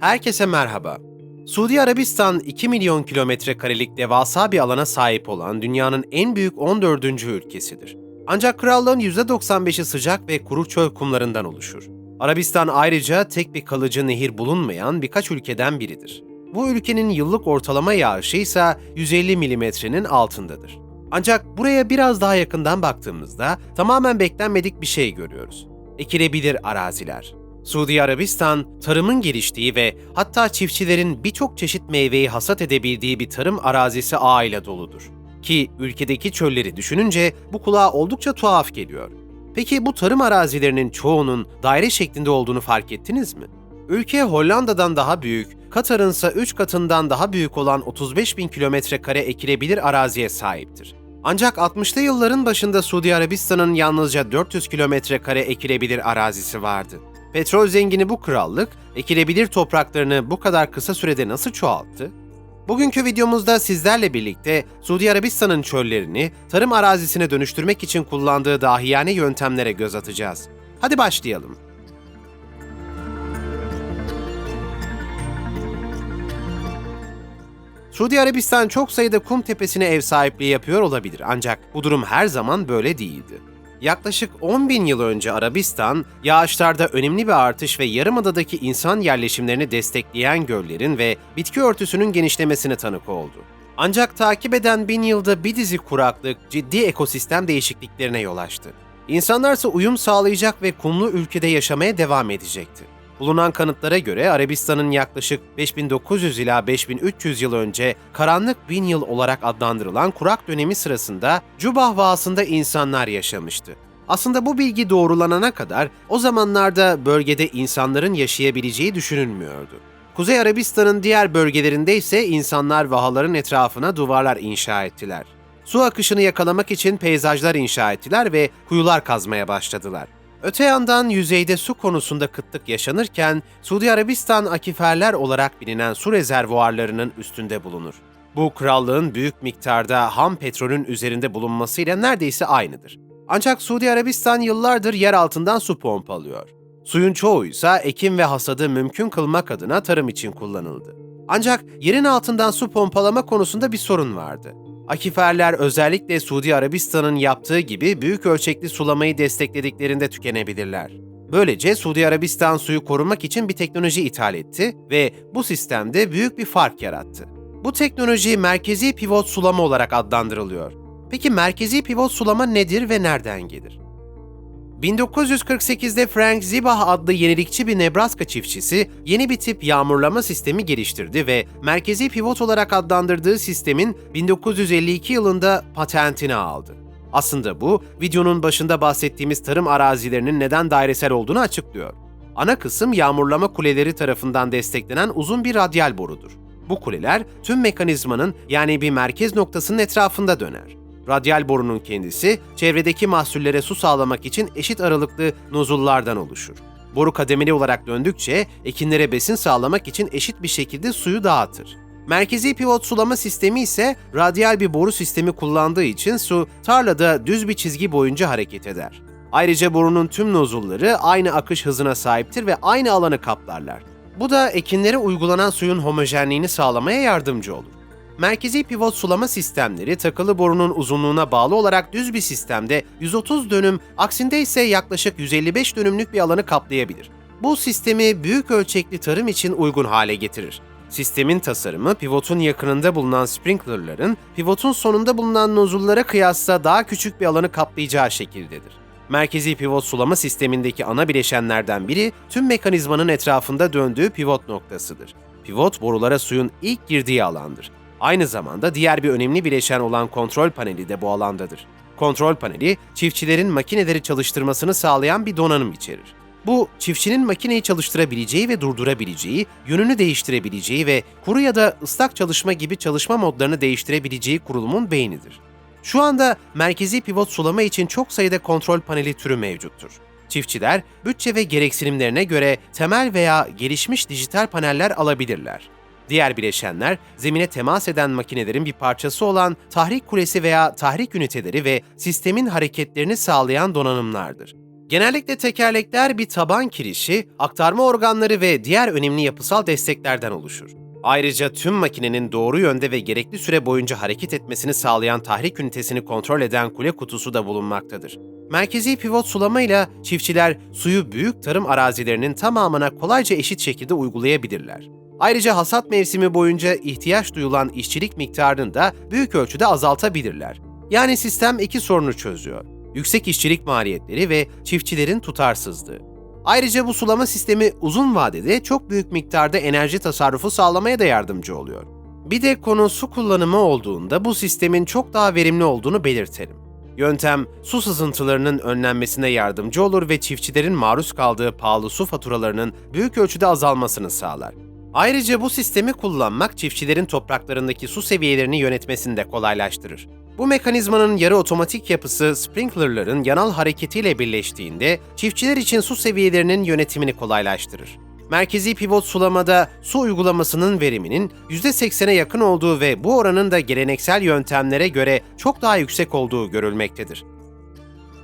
Herkese merhaba. Suudi Arabistan 2 milyon kilometre karelik devasa bir alana sahip olan dünyanın en büyük 14. ülkesidir. Ancak krallığın %95'i sıcak ve kuru çöl kumlarından oluşur. Arabistan ayrıca tek bir kalıcı nehir bulunmayan birkaç ülkeden biridir. Bu ülkenin yıllık ortalama yağışı ise 150 milimetrenin altındadır. Ancak buraya biraz daha yakından baktığımızda tamamen beklenmedik bir şey görüyoruz. Ekilebilir araziler. Suudi Arabistan, tarımın geliştiği ve hatta çiftçilerin birçok çeşit meyveyi hasat edebildiği bir tarım arazisi ağıyla doludur. Ki ülkedeki çölleri düşününce bu kulağa oldukça tuhaf geliyor. Peki bu tarım arazilerinin çoğunun daire şeklinde olduğunu fark ettiniz mi? Ülke Hollanda'dan daha büyük, Katar'ın ise 3 katından daha büyük olan 35 bin kilometre kare ekilebilir araziye sahiptir. Ancak 60'lı yılların başında Suudi Arabistan'ın yalnızca 400 kilometre kare ekilebilir arazisi vardı. Petrol zengini bu krallık, ekilebilir topraklarını bu kadar kısa sürede nasıl çoğalttı? Bugünkü videomuzda sizlerle birlikte Suudi Arabistan'ın çöllerini tarım arazisine dönüştürmek için kullandığı dahiyane yöntemlere göz atacağız. Hadi başlayalım. Suudi Arabistan çok sayıda kum tepesine ev sahipliği yapıyor olabilir ancak bu durum her zaman böyle değildi. Yaklaşık 10 bin yıl önce Arabistan, yağışlarda önemli bir artış ve yarımadadaki insan yerleşimlerini destekleyen göllerin ve bitki örtüsünün genişlemesine tanık oldu. Ancak takip eden bin yılda bir dizi kuraklık ciddi ekosistem değişikliklerine yol açtı. İnsanlarsa uyum sağlayacak ve kumlu ülkede yaşamaya devam edecekti. Bulunan kanıtlara göre Arabistan'ın yaklaşık 5900 ila 5300 yıl önce karanlık bin yıl olarak adlandırılan kurak dönemi sırasında Cubah Vağası'nda insanlar yaşamıştı. Aslında bu bilgi doğrulanana kadar o zamanlarda bölgede insanların yaşayabileceği düşünülmüyordu. Kuzey Arabistan'ın diğer bölgelerinde ise insanlar vahaların etrafına duvarlar inşa ettiler. Su akışını yakalamak için peyzajlar inşa ettiler ve kuyular kazmaya başladılar. Öte yandan yüzeyde su konusunda kıtlık yaşanırken Suudi Arabistan akiferler olarak bilinen su rezervuarlarının üstünde bulunur. Bu krallığın büyük miktarda ham petrolün üzerinde bulunmasıyla neredeyse aynıdır. Ancak Suudi Arabistan yıllardır yer altından su pompalıyor. Suyun çoğu ise ekim ve hasadı mümkün kılmak adına tarım için kullanıldı. Ancak yerin altından su pompalama konusunda bir sorun vardı. Akiferler özellikle Suudi Arabistan'ın yaptığı gibi büyük ölçekli sulamayı desteklediklerinde tükenebilirler. Böylece Suudi Arabistan suyu korumak için bir teknoloji ithal etti ve bu sistemde büyük bir fark yarattı. Bu teknoloji merkezi pivot sulama olarak adlandırılıyor. Peki merkezi pivot sulama nedir ve nereden gelir? 1948'de Frank Zibah adlı yenilikçi bir Nebraska çiftçisi yeni bir tip yağmurlama sistemi geliştirdi ve merkezi pivot olarak adlandırdığı sistemin 1952 yılında patentini aldı. Aslında bu, videonun başında bahsettiğimiz tarım arazilerinin neden dairesel olduğunu açıklıyor. Ana kısım yağmurlama kuleleri tarafından desteklenen uzun bir radyal borudur. Bu kuleler tüm mekanizmanın yani bir merkez noktasının etrafında döner. Radyal borunun kendisi, çevredeki mahsullere su sağlamak için eşit aralıklı nozullardan oluşur. Boru kademeli olarak döndükçe ekinlere besin sağlamak için eşit bir şekilde suyu dağıtır. Merkezi pivot sulama sistemi ise radyal bir boru sistemi kullandığı için su tarlada düz bir çizgi boyunca hareket eder. Ayrıca borunun tüm nozulları aynı akış hızına sahiptir ve aynı alanı kaplarlar. Bu da ekinlere uygulanan suyun homojenliğini sağlamaya yardımcı olur. Merkezi pivot sulama sistemleri takılı borunun uzunluğuna bağlı olarak düz bir sistemde 130 dönüm, aksinde ise yaklaşık 155 dönümlük bir alanı kaplayabilir. Bu sistemi büyük ölçekli tarım için uygun hale getirir. Sistemin tasarımı pivotun yakınında bulunan sprinklerların pivotun sonunda bulunan nozullara kıyasla daha küçük bir alanı kaplayacağı şekildedir. Merkezi pivot sulama sistemindeki ana bileşenlerden biri tüm mekanizmanın etrafında döndüğü pivot noktasıdır. Pivot borulara suyun ilk girdiği alandır. Aynı zamanda diğer bir önemli bileşen olan kontrol paneli de bu alandadır. Kontrol paneli, çiftçilerin makineleri çalıştırmasını sağlayan bir donanım içerir. Bu, çiftçinin makineyi çalıştırabileceği ve durdurabileceği, yönünü değiştirebileceği ve kuru ya da ıslak çalışma gibi çalışma modlarını değiştirebileceği kurulumun beynidir. Şu anda merkezi pivot sulama için çok sayıda kontrol paneli türü mevcuttur. Çiftçiler, bütçe ve gereksinimlerine göre temel veya gelişmiş dijital paneller alabilirler. Diğer bileşenler, zemine temas eden makinelerin bir parçası olan tahrik kulesi veya tahrik üniteleri ve sistemin hareketlerini sağlayan donanımlardır. Genellikle tekerlekler bir taban kirişi, aktarma organları ve diğer önemli yapısal desteklerden oluşur. Ayrıca tüm makinenin doğru yönde ve gerekli süre boyunca hareket etmesini sağlayan tahrik ünitesini kontrol eden kule kutusu da bulunmaktadır. Merkezi pivot sulamayla çiftçiler suyu büyük tarım arazilerinin tamamına kolayca eşit şekilde uygulayabilirler. Ayrıca hasat mevsimi boyunca ihtiyaç duyulan işçilik miktarını da büyük ölçüde azaltabilirler. Yani sistem iki sorunu çözüyor. Yüksek işçilik maliyetleri ve çiftçilerin tutarsızlığı. Ayrıca bu sulama sistemi uzun vadede çok büyük miktarda enerji tasarrufu sağlamaya da yardımcı oluyor. Bir de konu su kullanımı olduğunda bu sistemin çok daha verimli olduğunu belirtelim. Yöntem su sızıntılarının önlenmesine yardımcı olur ve çiftçilerin maruz kaldığı pahalı su faturalarının büyük ölçüde azalmasını sağlar. Ayrıca bu sistemi kullanmak çiftçilerin topraklarındaki su seviyelerini yönetmesini de kolaylaştırır. Bu mekanizmanın yarı otomatik yapısı sprinklerların yanal hareketiyle birleştiğinde çiftçiler için su seviyelerinin yönetimini kolaylaştırır. Merkezi pivot sulamada su uygulamasının veriminin %80'e yakın olduğu ve bu oranın da geleneksel yöntemlere göre çok daha yüksek olduğu görülmektedir.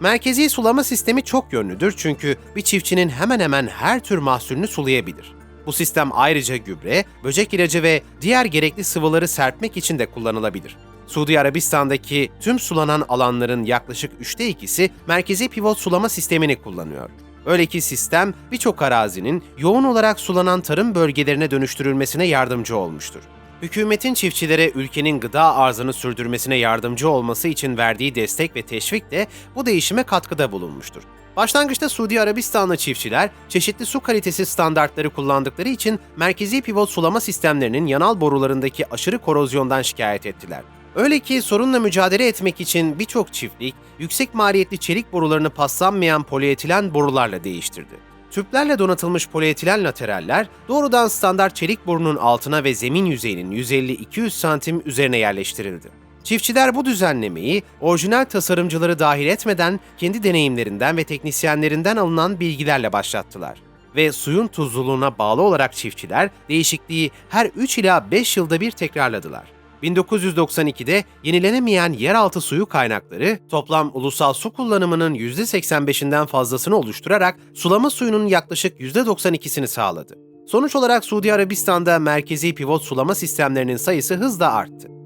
Merkezi sulama sistemi çok yönlüdür çünkü bir çiftçinin hemen hemen her tür mahsulünü sulayabilir. Bu sistem ayrıca gübre, böcek ilacı ve diğer gerekli sıvıları serpmek için de kullanılabilir. Suudi Arabistan'daki tüm sulanan alanların yaklaşık üçte ikisi merkezi pivot sulama sistemini kullanıyor. Öyle ki sistem birçok arazinin yoğun olarak sulanan tarım bölgelerine dönüştürülmesine yardımcı olmuştur. Hükümetin çiftçilere ülkenin gıda arzını sürdürmesine yardımcı olması için verdiği destek ve teşvik de bu değişime katkıda bulunmuştur. Başlangıçta Suudi Arabistanlı çiftçiler çeşitli su kalitesi standartları kullandıkları için merkezi pivot sulama sistemlerinin yanal borularındaki aşırı korozyondan şikayet ettiler. Öyle ki sorunla mücadele etmek için birçok çiftlik yüksek maliyetli çelik borularını paslanmayan polietilen borularla değiştirdi. Tüplerle donatılmış polietilen lateraller doğrudan standart çelik borunun altına ve zemin yüzeyinin 150-200 santim üzerine yerleştirildi. Çiftçiler bu düzenlemeyi orijinal tasarımcıları dahil etmeden kendi deneyimlerinden ve teknisyenlerinden alınan bilgilerle başlattılar. Ve suyun tuzluluğuna bağlı olarak çiftçiler değişikliği her 3 ila 5 yılda bir tekrarladılar. 1992'de yenilenemeyen yeraltı suyu kaynakları toplam ulusal su kullanımının %85'inden fazlasını oluşturarak sulama suyunun yaklaşık %92'sini sağladı. Sonuç olarak Suudi Arabistan'da merkezi pivot sulama sistemlerinin sayısı hızla arttı.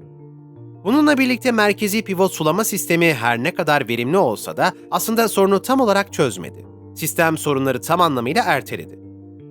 Bununla birlikte merkezi pivot sulama sistemi her ne kadar verimli olsa da aslında sorunu tam olarak çözmedi. Sistem sorunları tam anlamıyla erteledi.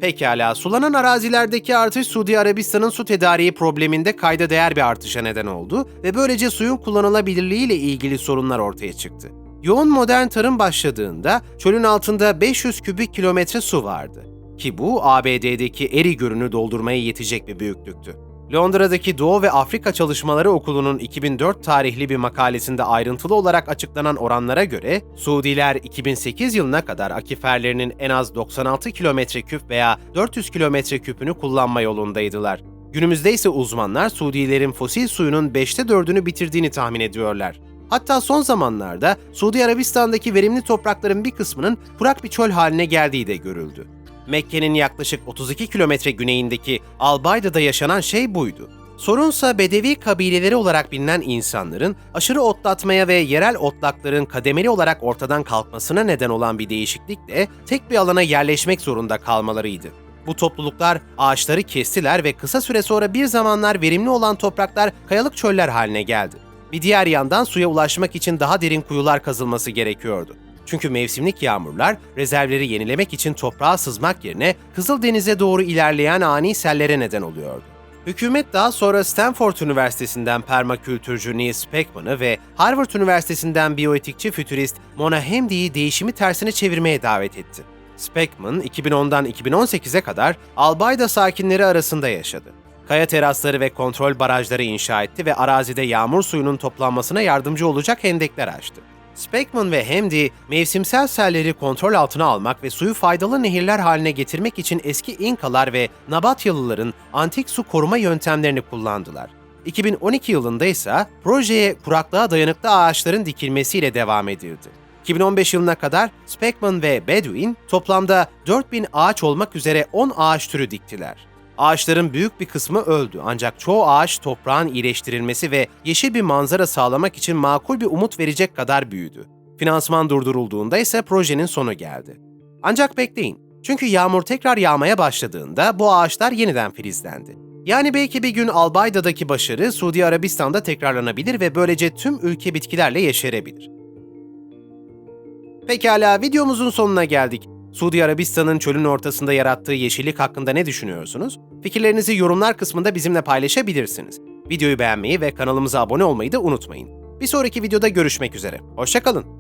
Pekala, sulanan arazilerdeki artış Suudi Arabistan'ın su tedariği probleminde kayda değer bir artışa neden oldu ve böylece suyun kullanılabilirliği ile ilgili sorunlar ortaya çıktı. Yoğun modern tarım başladığında çölün altında 500 kübik kilometre su vardı. Ki bu ABD'deki Eri Gölü'nü doldurmaya yetecek bir büyüklüktü. Londra'daki Doğu ve Afrika Çalışmaları Okulu'nun 2004 tarihli bir makalesinde ayrıntılı olarak açıklanan oranlara göre Suudiler 2008 yılına kadar akiferlerinin en az 96 kilometre küp veya 400 kilometre küpünü kullanma yolundaydılar. Günümüzde ise uzmanlar Suudilerin fosil suyunun 5'te 4'ünü bitirdiğini tahmin ediyorlar. Hatta son zamanlarda Suudi Arabistan'daki verimli toprakların bir kısmının kurak bir çöl haline geldiği de görüldü. Mekke'nin yaklaşık 32 kilometre güneyindeki Albayda'da yaşanan şey buydu. Sorunsa Bedevi kabileleri olarak bilinen insanların aşırı otlatmaya ve yerel otlakların kademeli olarak ortadan kalkmasına neden olan bir değişiklikle tek bir alana yerleşmek zorunda kalmalarıydı. Bu topluluklar ağaçları kestiler ve kısa süre sonra bir zamanlar verimli olan topraklar kayalık çöller haline geldi. Bir diğer yandan suya ulaşmak için daha derin kuyular kazılması gerekiyordu. Çünkü mevsimlik yağmurlar rezervleri yenilemek için toprağa sızmak yerine Kızıldeniz'e doğru ilerleyen ani sellere neden oluyordu. Hükümet daha sonra Stanford Üniversitesi'nden permakültürcü Neil Speckman'ı ve Harvard Üniversitesi'nden biyoetikçi fütürist Mona Hamdi'yi değişimi tersine çevirmeye davet etti. Speckman, 2010'dan 2018'e kadar Albayda sakinleri arasında yaşadı. Kaya terasları ve kontrol barajları inşa etti ve arazide yağmur suyunun toplanmasına yardımcı olacak hendekler açtı. Speckman ve Hamdi, mevsimsel selleri kontrol altına almak ve suyu faydalı nehirler haline getirmek için eski İnkalar ve Nabatyalıların antik su koruma yöntemlerini kullandılar. 2012 yılında ise projeye kuraklığa dayanıklı ağaçların dikilmesiyle devam edildi. 2015 yılına kadar Speckman ve Bedouin toplamda 4000 ağaç olmak üzere 10 ağaç türü diktiler. Ağaçların büyük bir kısmı öldü ancak çoğu ağaç toprağın iyileştirilmesi ve yeşil bir manzara sağlamak için makul bir umut verecek kadar büyüdü. Finansman durdurulduğunda ise projenin sonu geldi. Ancak bekleyin. Çünkü yağmur tekrar yağmaya başladığında bu ağaçlar yeniden filizlendi. Yani belki bir gün Albayda'daki başarı Suudi Arabistan'da tekrarlanabilir ve böylece tüm ülke bitkilerle yeşerebilir. Pekala videomuzun sonuna geldik. Suudi Arabistan'ın çölün ortasında yarattığı yeşillik hakkında ne düşünüyorsunuz? Fikirlerinizi yorumlar kısmında bizimle paylaşabilirsiniz. Videoyu beğenmeyi ve kanalımıza abone olmayı da unutmayın. Bir sonraki videoda görüşmek üzere. Hoşçakalın.